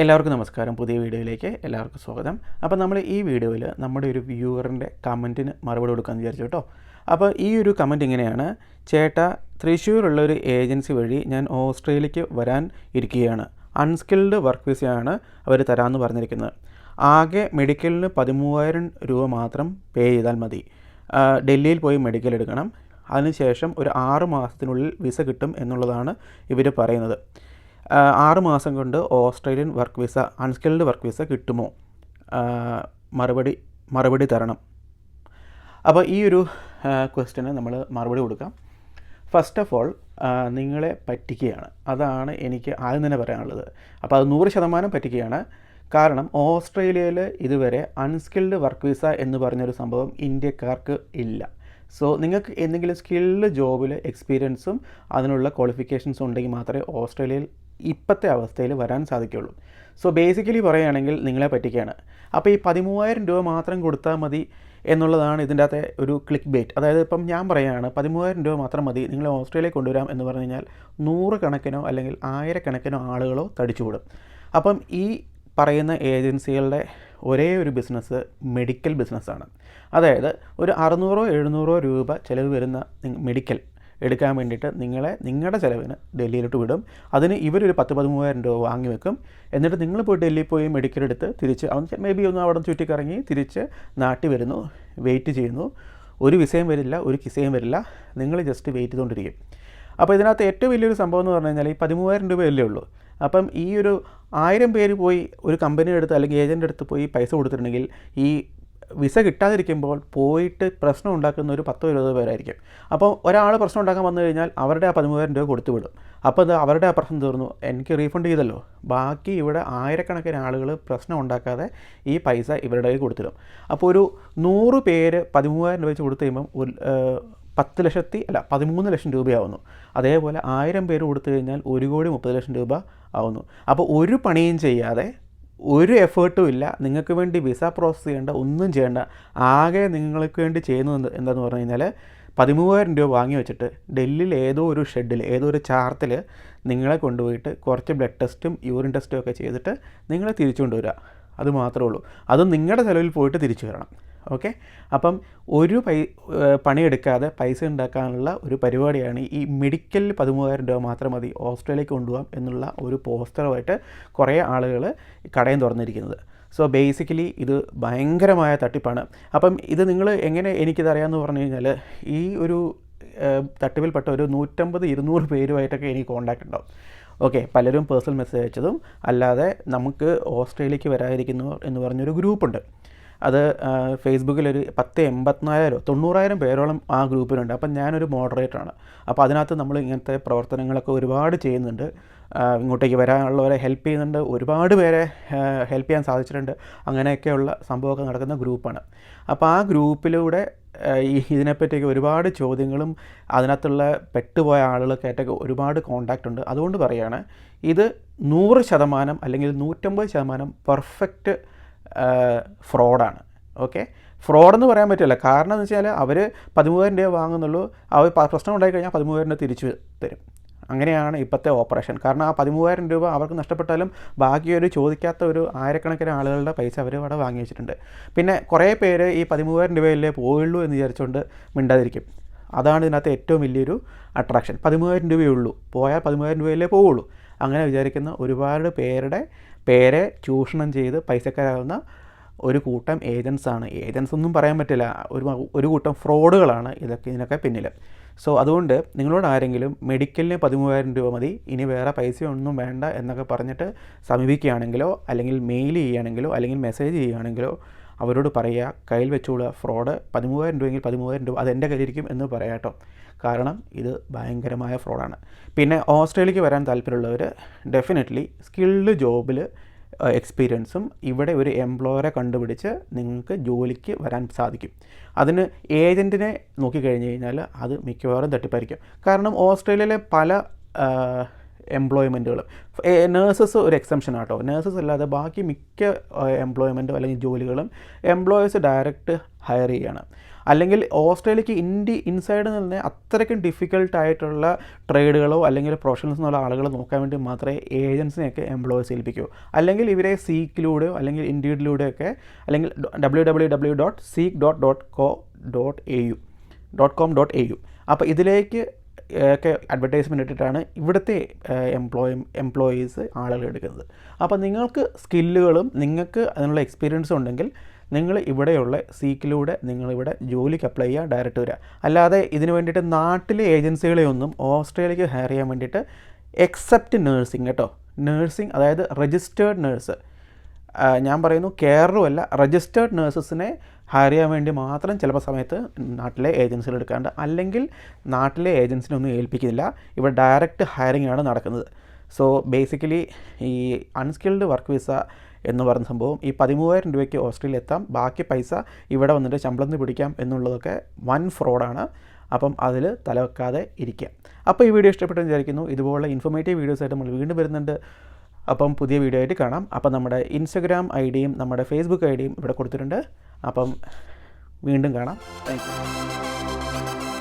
എല്ലാവർക്കും നമസ്കാരം. പുതിയ വീഡിയോയിലേക്ക് എല്ലാവർക്കും സ്വാഗതം. അപ്പോൾ നമ്മൾ ഈ വീഡിയോയിൽ നമ്മുടെ ഒരു വ്യൂവറിന്റെ കമന്റിന് മറുപടി കൊടുക്കാമെന്ന് വിചാരിച്ചു കേട്ടോ. അപ്പോൾ ഈ ഒരു കമന്റ് ഇങ്ങനെയാണ്. ചേട്ട തൃശ്ശൂരുള്ള ഒരു ഏജൻസി വഴി ഞാൻ ഓസ്ട്രേലിയക്ക് വരാൻ ഇരിക്കുകയാണ്. അൺസ്കിൽഡ് വർക്ക് വിസയാണ് അവർ തരാമെന്ന് പറഞ്ഞിരിക്കുന്നത്. ആകെ മെഡിക്കലിന് പതിമൂവായിരം രൂപ മാത്രം പേ ചെയ്താൽ മതി. ഡൽഹിയിൽ പോയി മെഡിക്കൽ എടുക്കണം. അതിനുശേഷം ഒരു ആറ് മാസത്തിനുള്ളിൽ വിസ കിട്ടും എന്നുള്ളതാണ് ഇവർ പറയുന്നത്. ആറ് മാസം കൊണ്ട് Australian work visa unskilled work visa കിട്ടുമോ? മറുപടി മറുപടി തരണം. അപ്പോൾ ഈ ഒരു ക്വസ്റ്റിന് നമ്മൾ മറുപടി കൊടുക്കാം. ഫസ്റ്റ് ഓഫ് ഓൾ നിങ്ങളെ പറ്റിക്കുകയാണ്. അതാണ് എനിക്ക് ആദ്യം തന്നെ പറയാനുള്ളത്. അപ്പോൾ അത് നൂറ് ശതമാനം പറ്റിക്കുകയാണ്. കാരണം ഓസ്ട്രേലിയയിൽ ഇതുവരെ അൺസ്കിൽഡ് വർക്ക് വിസ എന്ന് പറഞ്ഞൊരു സംഭവം ഇന്ത്യക്കാർക്ക് ഇല്ല. സോ നിങ്ങൾക്ക് എന്തെങ്കിലും സ്കിൽഡ് ജോബിൽ എക്സ്പീരിയൻസും അതിനുള്ള ക്വാളിഫിക്കേഷൻസും ഉണ്ടെങ്കിൽ മാത്രമേ ഓസ്ട്രേലിയയിൽ ഇപ്പോഴത്തെ അവസ്ഥയിൽ വരാൻ സാധിക്കുള്ളൂ. സോ ബേസിക്കലി പറയുകയാണെങ്കിൽ നിങ്ങളെ പറ്റിക്കുകയാണ് അപ്പോൾ ഈ പതിമൂവായിരം രൂപ മാത്രം കൊടുത്താൽ മതി എന്നുള്ളതാണ് ഇതിന്റെ അകത്തെ ഒരു ക്ലിക്ക് ബേറ്റ് അതായത് ഇപ്പം ഞാൻ പറയുകയാണ് പതിമൂവായിരം രൂപ മാത്രം മതി നിങ്ങളെ ഓസ്ട്രേലിയയിൽ കൊണ്ടുവരാം എന്ന് പറഞ്ഞു കഴിഞ്ഞാൽ നൂറ് കണക്കിനോ അല്ലെങ്കിൽ ആയിരക്കണക്കിനോ ആളുകളോ തടിച്ചുകൂടും അപ്പം ഈ പറയുന്ന ഏജൻസികളുടെ ഒരേ ഒരു ബിസിനസ് മെഡിക്കൽ ബിസിനസ്സാണ് അതായത് ഒരു അറുന്നൂറോ എഴുന്നൂറോ രൂപ ചിലവ് വരുന്ന മെഡിക്കൽ എടുക്കാൻ വേണ്ടിയിട്ട് നിങ്ങളെ നിങ്ങളുടെ ചിലവിന് ഡൽഹിയിലോട്ട് വിടും. അതിന് ഇവരൊരു പത്ത് പതിമൂവായിരം രൂപ വാങ്ങി വെക്കും. എന്നിട്ട് നിങ്ങൾ പോയി ഡൽഹിയിൽ പോയി മെഡിക്കൽ എടുത്ത് തിരിച്ച് അവൻ മേ ബി ഒന്ന് അവിടെ ചുറ്റിക്കറങ്ങി തിരിച്ച് നാട്ടിൽ വരുന്നു വെയിറ്റ് ചെയ്യുന്നു. ഒരു വിസയും വരില്ല ഒരു കിസയും വരില്ല. നിങ്ങൾ ജസ്റ്റ് വെയിറ്റ് ചെയ്തുകൊണ്ടിരിക്കും. അപ്പോൾ ഇതിനകത്ത് ഏറ്റവും വലിയൊരു സംഭവം എന്ന് പറഞ്ഞു കഴിഞ്ഞാൽ ഈ പതിമൂവായിരം രൂപയല്ലേ ഉള്ളൂ. അപ്പം ഈ ഒരു ആയിരം പേര് പോയി ഒരു കമ്പനിയുടെ അടുത്ത് അല്ലെങ്കിൽ ഏജന്റെ അടുത്ത് പോയി പൈസ കൊടുത്തിട്ടുണ്ടെങ്കിൽ ഈ വിസ കിട്ടാതിരിക്കുമ്പോൾ പോയിട്ട് പ്രശ്നം ഉണ്ടാക്കുന്ന ഒരു പത്തോ ഇരുപതോ പേരായിരിക്കും. അപ്പോൾ ഒരാൾ പ്രശ്നം ഉണ്ടാക്കാൻ വന്നു കഴിഞ്ഞാൽ അവരുടെ ആ പതിമൂവായിരം രൂപ കൊടുത്തു വിടും. അപ്പോൾ അത് അവരുടെ ആ പ്രശ്നം തീർന്നു. എനിക്ക് റീഫണ്ട് ചെയ്തല്ലോ. ബാക്കി ഇവിടെ ആയിരക്കണക്കിന് ആളുകൾ പ്രശ്നം ഉണ്ടാക്കാതെ ഈ പൈസ ഇവരുടെ കയ്യിൽ കൊടുത്തിടും. അപ്പോൾ ഒരു നൂറ് പേര് പതിമൂവായിരം രൂപ വെച്ച് കൊടുത്തു കഴിയുമ്പം പത്ത് ലക്ഷത്തി അല്ല പതിമൂന്ന് ലക്ഷം രൂപയാവുന്നു. അതേപോലെ ആയിരം പേര് കൊടുത്തു കഴിഞ്ഞാൽ ഒരു കോടി മുപ്പത് ലക്ഷം രൂപ ആവുന്നു. അപ്പോൾ ഒരു പണിയും ചെയ്യാതെ ഒരു എഫേർട്ടും ഇല്ല. നിങ്ങൾക്ക് വേണ്ടി വിസ പ്രോസസ്സ് ചെയ്യേണ്ട ഒന്നും ചെയ്യേണ്ട. ആകെ നിങ്ങൾക്ക് വേണ്ടി ചെയ്യുന്നത് എന്താണെന്ന് പറഞ്ഞു കഴിഞ്ഞാൽ പതിമൂവായിരം രൂപ വാങ്ങി വെച്ചിട്ട് ഡൽഹിയിൽ ഏതോ ഒരു ഷെഡിൽ ഏതോ ഒരു ചാർത്തിൽ നിങ്ങളെ കൊണ്ടുപോയിട്ട് കുറച്ച് ബ്ലഡ് ടെസ്റ്റും യൂറിൻ ടെസ്റ്റും ഒക്കെ ചെയ്തിട്ട് നിങ്ങളെ തിരിച്ചു കൊണ്ടുവരിക അത് മാത്രമേ ഉള്ളൂ. അതും നിങ്ങളുടെ ചിലവിൽ പോയിട്ട് തിരിച്ചു വരണം. ഓക്കെ? അപ്പം ഒരു പൈ പണിയെടുക്കാതെ പൈസ ഉണ്ടാക്കാനുള്ള ഒരു പരിപാടിയാണ് ഈ മെഡിക്കൽ പതിമൂവായിരം രൂപ മാത്രം മതി ഓസ്ട്രേലിയക്ക് കൊണ്ടുപോകാം എന്നുള്ള ഒരു പോസ്റ്ററുമായിട്ട് കുറേ ആളുകൾ കടയും തുറന്നിരിക്കുന്നത്. സോ ബേസിക്കലി ഇത് ഭയങ്കരമായ തട്ടിപ്പാണ്. അപ്പം ഇത് നിങ്ങൾ എങ്ങനെ എനിക്കിതറിയാമെന്ന് പറഞ്ഞു കഴിഞ്ഞാൽ ഈ ഒരു തട്ടിപ്പിൽപ്പെട്ട ഒരു നൂറ്റമ്പത് ഇരുന്നൂറ് പേരുമായിട്ടൊക്കെ എനിക്ക് കോൺടാക്റ്റ് ഉണ്ടാവും. ഓക്കെ? പലരും പേഴ്സണൽ മെസ്സേജ് അയച്ചതും അല്ലാതെ നമുക്ക് ഓസ്ട്രേലിയക്ക് വരാതിരിക്കുന്നു എന്ന് പറഞ്ഞൊരു ഗ്രൂപ്പുണ്ട്. അത് ഫേസ്ബുക്കിലൊരു പത്ത് എൺപത്തിനായിരം തൊണ്ണൂറായിരം പേരോളം ആ ഗ്രൂപ്പിലുണ്ട്. അപ്പം ഞാനൊരു മോഡറേറ്ററാണ്. അപ്പോൾ അതിനകത്ത് നമ്മൾ ഇങ്ങനത്തെ പ്രവർത്തനങ്ങളൊക്കെ ഒരുപാട് ചെയ്യുന്നുണ്ട്. ഇങ്ങോട്ടേക്ക് വരാനുള്ളവരെ ഹെൽപ്പ് ചെയ്യുന്നുണ്ട്. ഒരുപാട് പേരെ ഹെൽപ്പ് ചെയ്യാൻ സാധിച്ചിട്ടുണ്ട്. അങ്ങനെയൊക്കെയുള്ള സംഭവമൊക്കെ നടക്കുന്ന ഗ്രൂപ്പാണ്. അപ്പോൾ ആ ഗ്രൂപ്പിലൂടെ ഈ ഇതിനെപ്പറ്റിയൊക്കെ ഒരുപാട് ചോദ്യങ്ങളും അതിനകത്തുള്ള പെട്ടുപോയ ആളുകളൊക്കെ ആയിട്ടൊക്കെ ഒരുപാട് കോണ്ടാക്റ്റ് ഉണ്ട്. അതുകൊണ്ട് പറയുകയാണ് ഇത് നൂറ് ശതമാനം അല്ലെങ്കിൽ നൂറ്റമ്പത് ശതമാനം പെർഫെക്റ്റ് ഫ്രോഡാണ്. ഓക്കെ? ഫ്രോഡെന്ന് പറയാൻ പറ്റില്ല. കാരണം എന്ന് വെച്ചാൽ അവർ പതിമൂവായിരം രൂപ വാങ്ങുന്നുള്ളൂ. അവർ പ്രശ്നം ഉണ്ടായി കഴിഞ്ഞാൽ പതിമൂവായിരം രൂപ തിരിച്ചു തരും. അങ്ങനെയാണ് ഇപ്പോഴത്തെ ഓപ്പറേഷൻ. കാരണം ആ പതിമൂവായിരം രൂപ അവർക്ക് നഷ്ടപ്പെട്ടാലും ബാക്കി ഒരു ചോദിക്കാത്ത ഒരു ആയിരക്കണക്കിന് ആളുകളുടെ പൈസ അവർ അവിടെ വാങ്ങി വെച്ചിട്ടുണ്ട്. പിന്നെ കുറേ പേര് ഈ പതിമൂവായിരം രൂപയല്ലേ പോയുള്ളൂ എന്ന് വിചാരിച്ചുകൊണ്ട് മിണ്ടാതിരിക്കും. അതാണ് ഇതിനകത്ത് ഏറ്റവും വലിയൊരു അട്രാക്ഷൻ. പതിമൂവായിരം രൂപയേ ഉള്ളൂ. പോയാൽ പതിമൂവായിരം രൂപയല്ലേ പോവുള്ളൂ. അങ്ങനെ വിചാരിക്കുന്ന ഒരുപാട് പേരുടെ പേരെ ചൂഷണം ചെയ്ത് പൈസക്കാരാകുന്ന ഒരു കൂട്ടം ഏജൻസ് ആണ്. ഏജൻസ് ഒന്നും പറയാൻ പറ്റില്ല. ഒരു ഒരു കൂട്ടം ഫ്രോഡുകളാണ് ഇതൊക്കെ ഇതിനൊക്കെ പിന്നിൽ സോ അതുകൊണ്ട് നിങ്ങളോട് ആരെങ്കിലും മെഡിക്കലിന് പതിമൂവായിരം രൂപ മതി. ഇനി വേറെ പൈസ ഒന്നും വേണ്ട എന്നൊക്കെ പറഞ്ഞിട്ട് സമീപിക്കുകയാണെങ്കിലോ അല്ലെങ്കിൽ മെയിൽ ചെയ്യുകയാണെങ്കിലോ അല്ലെങ്കിൽ മെസ്സേജ് ചെയ്യുകയാണെങ്കിലോ അവരോട് പറയുക കയ്യിൽ വെച്ചുള്ള ഫ്രോഡ്. പതിമൂവായിരം രൂപയെങ്കിൽ പതിമൂവായിരം രൂപ അതെന്റെ കയ്യിലിരിക്കും എന്ന് പറയാട്ടോ കാരണം ഇത് ഭയങ്കരമായ ഫ്രോഡാണ്. പിന്നെ ഓസ്ട്രേലിയക്ക് വരാൻ താല്പര്യമുള്ളവർ ഡെഫിനറ്റ്ലി സ്കിൽഡ് ജോബിൽ എക്സ്പീരിയൻസും ഇവിടെ ഒരു എംപ്ലോയറെ കണ്ടുപിടിച്ച് നിങ്ങൾക്ക് ജോലിക്ക് വരാൻ സാധിക്കും. അതിന് ഏജന്റിനെ നോക്കിക്കഴിഞ്ഞ് കഴിഞ്ഞാൽ അത് മിക്കവാറും തട്ടിപ്പായിരിക്കും. കാരണം ഓസ്ട്രേലിയയിലെ പല എംപ്ലോയ്മെന്റുകളും നേഴ്സസ് ഒരു എക്സംഷൻ ആട്ടോ. നേഴ്സസ് അല്ലാതെ ബാക്കി മിക്ക എംപ്ലോയ്മെന്റോ അല്ലെങ്കിൽ ജോലികളും എംപ്ലോയേഴ്സ് ഡയറക്റ്റ് ഹയർ ചെയ്യാണ്. അല്ലെങ്കിൽ ഓസ്ട്രേലിയക്ക് ഇന്ത്യ ഇൻസൈഡ് നിന്ന് അത്രയ്ക്കും ഡിഫിക്കൽട്ട് ആയിട്ടുള്ള ട്രേഡുകളോ അല്ലെങ്കിൽ പ്രൊഫഷണൽസ് എന്നുള്ള ആളുകൾ നോക്കാൻ വേണ്ടി മാത്രമേ ഏജൻസിനെയൊക്കെ എംപ്ലോയേഴ്സ് ഏൽപ്പിക്കൂ. അല്ലെങ്കിൽ ഇവരെ സീക്കിലൂടെയോ അല്ലെങ്കിൽ ഇൻഡീഡിലൂടെയൊക്കെ അല്ലെങ്കിൽ W W W dot seek dot dot co dot A U dot com dot A U അപ്പോൾ ഇതിലേക്ക് ഒക്കെ അഡ്വർടൈസ്മെന്റ് ഇട്ടിട്ടാണ് ഇവിടുത്തെ എംപ്ലോയി എംപ്ലോയീസ് ആളുകൾ എടുക്കുന്നത്. അപ്പോൾ നിങ്ങൾക്ക് സ്കില്ലുകളും നിങ്ങൾക്ക് അതിനുള്ള എക്സ്പീരിയൻസും ഉണ്ടെങ്കിൽ നിങ്ങൾ ഇവിടെയുള്ള സീക്കിലൂടെ നിങ്ങളിവിടെ ജോലിക്ക് അപ്ലൈ ചെയ്യുക ഡയറക്റ്റ് വരിക. അല്ലാതെ ഇതിന് വേണ്ടിയിട്ട് നാട്ടിലെ ഏജൻസികളെ ഒന്നും ഓസ്ട്രേലിയക്ക് ഹയർ ചെയ്യാൻ വേണ്ടിയിട്ട് എക്സെപ്റ്റ് നേഴ്സിംഗ് കേട്ടോ. നേഴ്സിംഗ് അതായത് രജിസ്റ്റേർഡ് നേഴ്സ് ഞാൻ പറയുന്നു കെയറുമല്ല രജിസ്റ്റേർഡ് നേഴ്സസിനെ ഹയർ ചെയ്യാൻ വേണ്ടി മാത്രം ചിലപ്പോൾ സമയത്ത് നാട്ടിലെ ഏജൻസികൾ എടുക്കാണ്ട് അല്ലെങ്കിൽ നാട്ടിലെ ഏജൻസിനെ ഒന്നും ഏൽപ്പിക്കുന്നില്ല. ഇവിടെ ഡയറക്റ്റ് ഹയറിംഗ് ആണ് നടക്കുന്നത്. സോ ബേസിക്കലി ഈ അൺസ്കിൽഡ് വർക്ക് വിസ എന്ന് പറയുന്ന സംഭവം ഈ പതിമൂവായിരം രൂപയ്ക്ക് ഓസ്ട്രേലിയ എത്താം. ബാക്കി പൈസ ഇവിടെ വന്നിട്ട് ശമ്പളം നിന്ന് പിടിക്കാം എന്നുള്ളതൊക്കെ വൻ ഫ്രോഡാണ് അപ്പം അതിൽ തലവെക്കാതെ ഇരിക്കുക അപ്പോൾ ഈ വീഡിയോ ഇഷ്ടപ്പെട്ടെന്ന് വിചാരിക്കുന്നു. ഇതുപോലുള്ള ഇൻഫോർമേറ്റീവ് വീഡിയോസായിട്ട് നമ്മൾ വീണ്ടും വരുന്നുണ്ട്. അപ്പം പുതിയ വീഡിയോ ആയിട്ട് കാണാം. അപ്പം നമ്മുടെ ഇൻസ്റ്റഗ്രാം ഐ ഡിയും നമ്മുടെ ഫേസ്ബുക്ക് ഐ ഡിയും ഇവിടെ കൊടുത്തിട്ടുണ്ട്. അപ്പം വീണ്ടും കാണാം. താങ്ക്